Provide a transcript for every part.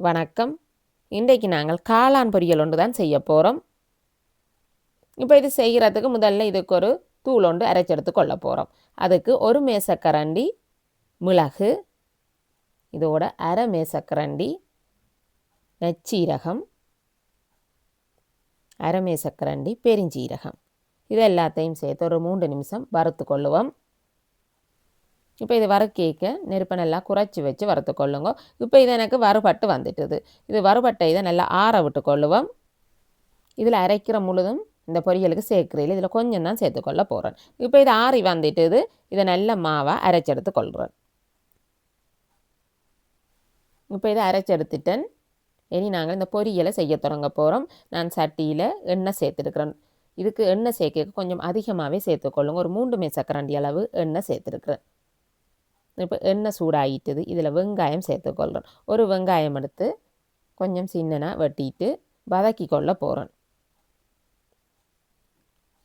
வணக்கம். இன்றைக்கு நாங்கள் காளான் பொரியல் ஒன்று தான் செய்ய போகிறோம் இப்போ இது செய்கிறதுக்கு முதல்ல இதுக்கு ஒரு தூள் ஒன்று அரைச்செடுத்து கொள்ள போகிறோம் அதுக்கு ஒரு மேசக்கரண்டி மிளகு இதோட அரை மேசக்கரண்டி நச்சீரகம் அரை மேசக்கரண்டி பெருஞ்சீரகம். இது எல்லாத்தையும் சேர்த்து ஒரு மூன்று நிமிஷம் வறுத்து கொள்ளுவோம். இப்போ இது வறுக்கேக்க நெருப்பை நல்லா குறைச்சி வச்சு வறுத்து கொள்ளுங்க. இப்போ இது எனக்கு வறுபட்டு வந்துட்டுது. இது வறுபட்டை இதை நல்லா ஆற விட்டு கொள்ளுவோம். இதில் அரைக்கிற முழுதும் இந்த பொரியலுக்கு சேர்க்குறையில் இதில் கொஞ்சம் தான் சேர்த்துக்கொள்ள போகிறேன் இப்போ இது ஆறி வந்துட்டுது. இதை நல்ல மாவாக அரைச்செடுத்து கொள்கிறேன் இப்போ இதை அரைச்செடுத்துட்டேன். இனி நாங்கள் இந்த பொரியலை செய்ய தொடங்க போகிறோம் நான் சட்டியில் எண்ணெய் சேர்த்துருக்குறேன். இதுக்கு எண்ணெய் சேர்க்க கொஞ்சம் அதிகமாகவே சேர்த்துக்கொள்ளுங்க. ஒரு மூன்று மேசக்கரண்டி அளவு எண்ணெய் சேர்த்துருக்குறேன். இப்போ எண்ணெய் சூடாகிட்டது இதில் வெங்காயம் சேர்த்துக்கொள்கிறோம் ஒரு வெங்காயம் எடுத்து கொஞ்சம் சின்னனாக வெட்டிட்டு வதக்கி கொள்ள போகிறோம்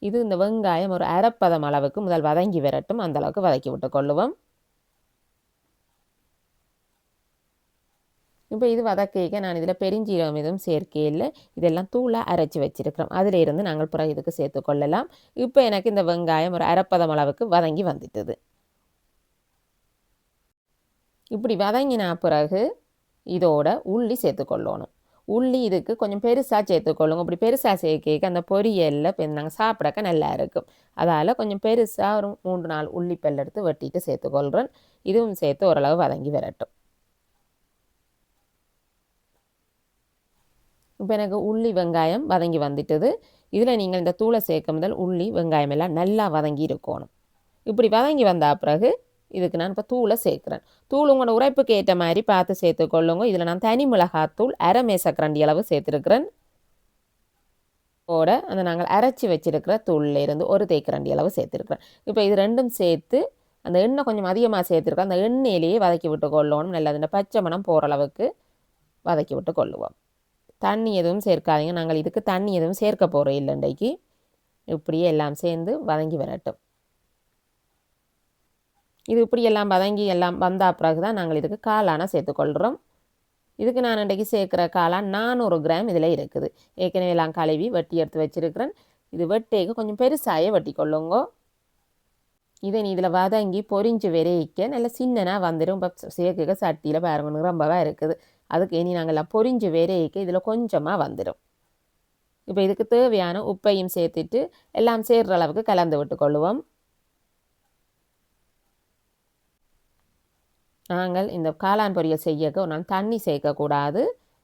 இது இந்த வெங்காயம் ஒரு அரைப்பதம் அளவுக்கு முதல் வதங்கி வரட்டும். அந்த அளவுக்கு வதக்கி விட்டு கொள்ளுவோம். இப்போ இது வதக்கிக்க நான் இதில் பெருஞ்சீரகம் எதுவும் சேர்க்கையில் இதெல்லாம் தூளாக அரைச்சி வச்சுருக்கிறோம். அதில் இருந்து நாங்கள் பிறகு இதுக்கு சேர்த்துக்கொள்ளலாம் இப்போ எனக்கு இந்த வெங்காயம் ஒரு அரைப்பதம் அளவுக்கு வதங்கி வந்துட்டது. இப்படி வதங்கினா பிறகு இதோட உள்ளி சேர்த்துக்கொள்ளணும். உள்ளி இதுக்கு கொஞ்சம் பெருசாக சேர்த்துக்கொள்ளுங்க. இப்படி பெருசாக சேர்க்க அந்த பொரியலில் இப்போ நாங்கள் சாப்பிடக்க நல்லா இருக்கும். அதால் கொஞ்சம் பெருசாக ஒரு மூன்று நாள் உள்ளி பல் எடுத்து வெட்டிட்டு சேர்த்துக்கொள்கிறேன் இதுவும் சேர்த்து ஓரளவு வதங்கி வரட்டும். இப்போ எனக்கு உள்ளி வெங்காயம் வதங்கி வந்துட்டது. இதில் நீங்கள் இந்த தூளை சேர்க்க முதல் உள்ளி வெங்காயம் எல்லாம் நல்லா வதங்கி இருக்கணும். இப்படி வதங்கி வந்த பிறகு இதுக்கு நான் இப்போ தூளை சேர்க்குறேன். தூள் உங்களோட உரைப்புக்கு ஏற்ற மாதிரி பார்த்து சேர்த்துக்கொள்ளுங்க இதில் நான் தனி மிளகாத்தூள் அரை மேசக்கரண்டி அளவு சேர்த்துருக்குறேன். ஓட அந்த நாங்கள் அரைச்சி வச்சிருக்கிற தூள்லேருந்து ஒரு தேக்கரண்டி அளவு சேர்த்துருக்குறேன். இப்போ இது ரெண்டும் சேர்த்து அந்த எண்ணெய் கொஞ்சம் அதிகமாக சேர்த்துருக்கோம். அந்த எண்ணெயிலேயே வதக்கி விட்டு கொள்ளணும். நல்லது பச்சை மணம் போகிற அளவுக்கு வதக்கி விட்டு கொள்ளுவோம். தண்ணி எதுவும் சேர்க்காதீங்க. நாங்கள் இதுக்கு தண்ணி எதுவும் சேர்க்க போகிறோம் இல்லை இன்றைக்கு. இப்படியே எல்லாம் சேர்ந்து வதங்கி வரட்டும். இது இப்படி எல்லாம் வதங்கி எல்லாம் வந்த பிறகு தான் நாங்கள் இதுக்கு காளான சேர்த்துக்கொள்கிறோம் இதுக்கு நான் இன்றைக்கு சேர்க்குற காளான் நானூறு கிராம் இதில் இருக்குது. ஏற்கனவே எல்லாம் கழுவி வெட்டி எடுத்து வச்சுருக்கிறேன். இது வெட்டேக்கு கொஞ்சம் பெருசாகவே வெட்டி கொள்ளுங்கோ இதை நீ இதில் வதங்கி பொரிஞ்சு விரைக்க நல்ல சின்னனாக வந்துடும் இப்போ சேர்க்க சட்டியில் பாருங்க ரொம்பவாக இருக்குது. அதுக்கு இனி நாங்கள் பொரிஞ்சு விரைக்க இதில் கொஞ்சமாக வந்துடும் இப்போ இதுக்கு தேவையான உப்பையும் சேர்த்துட்டு எல்லாம் சேர்கிற அளவுக்கு கலந்து விட்டு கொள்ளுவோம் நாங்கள் இந்த காளான் பொரியல் செய்யக்க ஒரு நாள் தண்ணி சேர்க்கக்கூடாது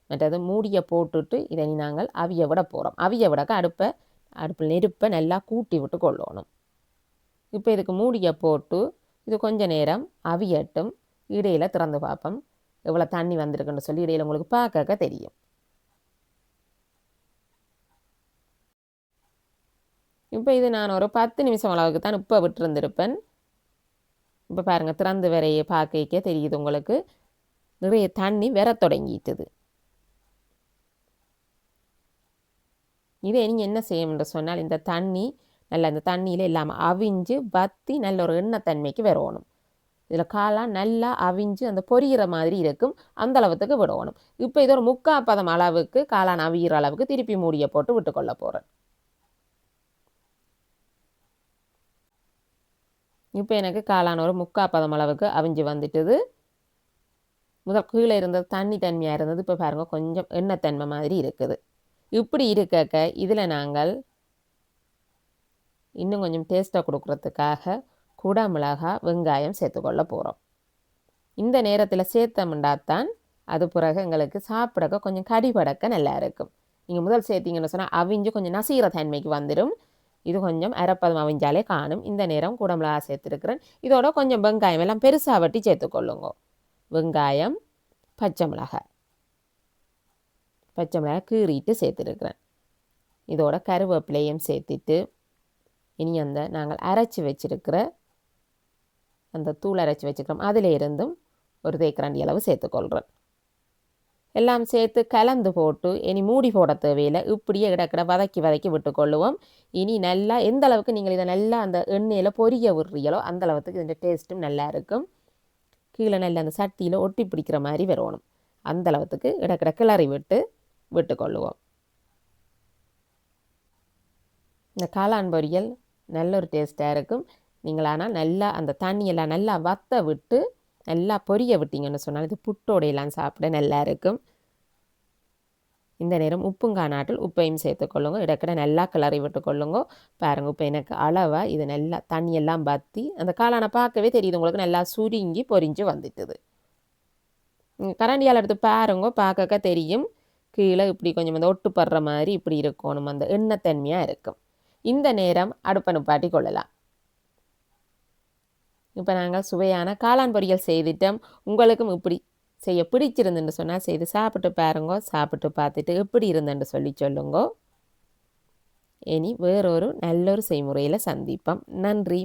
மற்றது மூடியை போட்டுட்டு இதை நாங்கள் அவிய விட போகிறோம் அவிய விடக்க அடுப்பை அடுப்பில் நெருப்பை நல்லா கூட்டி விட்டு கொள்ளணும். இப்போ இதுக்கு மூடியை போட்டு இது கொஞ்ச நேரம் அவியட்டும். இடையில் திறந்து பார்ப்போம். எவ்வளோ தண்ணி வந்திருக்குன்னு சொல்லி இடையில் உங்களுக்கு பார்க்க தெரியும். இப்போ இது நான் ஒரு பத்து நிமிஷம் அளவுக்கு தான் உப்பை விட்டுருந்துருப்பேன். இப்போ பாருங்கள் திறந்து வரையை பார்க்க தெரியுது உங்களுக்கு. நிறைய தண்ணி வர தொடங்கிட்டுது. இதை நீங்கள் என்ன செய்யணும்னு சொன்னால் இந்த தண்ணி நல்ல இந்த தண்ணியில் இல்லாமல் அவிஞ்சு வத்தி நல்ல ஒரு எண்ணெய் தன்மைக்கு வரணும் இதில் காளான் நல்லா அவிஞ்சு அந்த பொரியிற மாதிரி இருக்கும். அந்த அளவுக்கு விடணும் இப்போ இது ஒரு முக்கால் பதம் அளவுக்கு காளான் அவிகிற அளவுக்கு திருப்பி மூடியை போட்டு விட்டுக்கொள்ள போகிறேன் இப்போ எனக்கு காளான் ஒரு முக்கா பதம் அளவுக்கு அவிஞ்சு வந்துட்டுது. முதல் கீழே இருந்தது தண்ணி தன்மையாக இருந்தது. இப்போ பாருங்கள் கொஞ்சம் எண்ணெய் தன்மை மாதிரி இருக்குது. இப்படி இருக்க இதில் நாங்கள் இன்னும் கொஞ்சம் டேஸ்ட்டாக கொடுக்குறதுக்காக குடமிளகா வெங்காயம் சேர்த்துக்கொள்ள போகிறோம் இந்த நேரத்தில் சேர்த்தமுண்டாத்தான் அது பிறகு எங்களுக்கு சாப்பிடக்க கொஞ்சம் கடிபடக்க நல்லா இருக்கும். நீங்கள் முதல் சேர்த்திங்கன்னு சொன்னால் அவிஞ்சு கொஞ்சம் நசீர தன்மைக்கு வந்துடும் இது கொஞ்சம் அரைப்பதம் அவிஞ்சாலே காணும். இந்த நேரம் குடமிளகா சேர்த்துருக்குறேன். இதோட கொஞ்சம் வெங்காயம் எல்லாம் பெருசாக வட்டி சேர்த்துக்கொள்ளுங்க வெங்காயம் பச்சை மிளகாய். பச்சை மிளகாய் கீறிட்டு சேர்த்துருக்குறேன். இதோட கருவேப்பிலையும் சேர்த்துட்டு இனி அந்த நாங்கள் அரைச்சி வச்சுருக்கிற அந்த தூள் அரைச்சி வச்சுக்கிறோம் அதில் இருந்தும் ஒரு தேக்கரண்டி அளவு சேர்த்துக்கொள்கிறேன் எல்லாம் சேர்த்து கலந்து போட்டு இனி மூடி போட தேவையில்லை. இப்படியே கிடக்கிட வதக்கி வதக்கி விட்டுக்கொள்ளுவோம் இனி நல்லா எந்த அளவுக்கு நீங்கள் இதை நல்லா அந்த எண்ணெயில் பொரிய விடுறீங்களோ அந்த அளவுக்கு இதோட டேஸ்ட்டும் நல்லா இருக்கும். கீழே நல்லா அந்த சட்டியில் ஒட்டி பிடிக்கிற மாதிரி வரணும். அந்த அளவுக்கு இடக்கிட கிளறி விட்டு விட்டுக்கொள்ளுவோம் இந்த காளான் பொரியல் நல்ல ஒரு டேஸ்ட்டாக இருக்கும். நீங்கள் ஆனால் நல்லா அந்த தண்ணியெல்லாம் நல்லா வத்த விட்டு நல்லா பொரிய விட்டீங்கன்னு சொன்னால் இது புட்டோடையெல்லாம் சாப்பிட நல்லா இருக்கும். இந்த நேரம் உப்புங்கா நாட்டில் உப்பையும் சேர்த்துக்கொள்ளுங்க இடக்கிட நல்லா கிளறி விட்டு பாருங்கள் பாருங்க எனக்கு அளவாக இது நல்லா தண்ணியெல்லாம் பற்றி அந்த காளானை பார்க்கவே தெரியுது. உங்களுக்கு நல்லா சுருங்கி பொரிஞ்சு வந்துட்டுது. கரண்டியால் எடுத்து பாருங்க பார்க்க தெரியும். கீழே இப்படி கொஞ்சம் வந்து ஒட்டுப்படுற மாதிரி இப்படி இருக்கணும். அந்த எண்ணெய்த்தன்மையாக இருக்கும். இந்த நேரம் அடுப்பை நிப்பாட்டி கொள்ளலாம். இப்போ நாங்கள் சுவையான காளான் பொரியல் செய்துட்டோம். உங்களுக்கும் இப்படி செய்ய பிடிச்சிருந்துன்னு சொன்னால் செய்து சாப்பிட்டு பாருங்க சாப்பிட்டு பார்த்துட்டு எப்படி இருந்துன்னு சொல்லி சொல்லுங்கோ. இனி வேறொரு நல்ல ஒரு செய்முறையில் சந்திப்போம். நன்றி.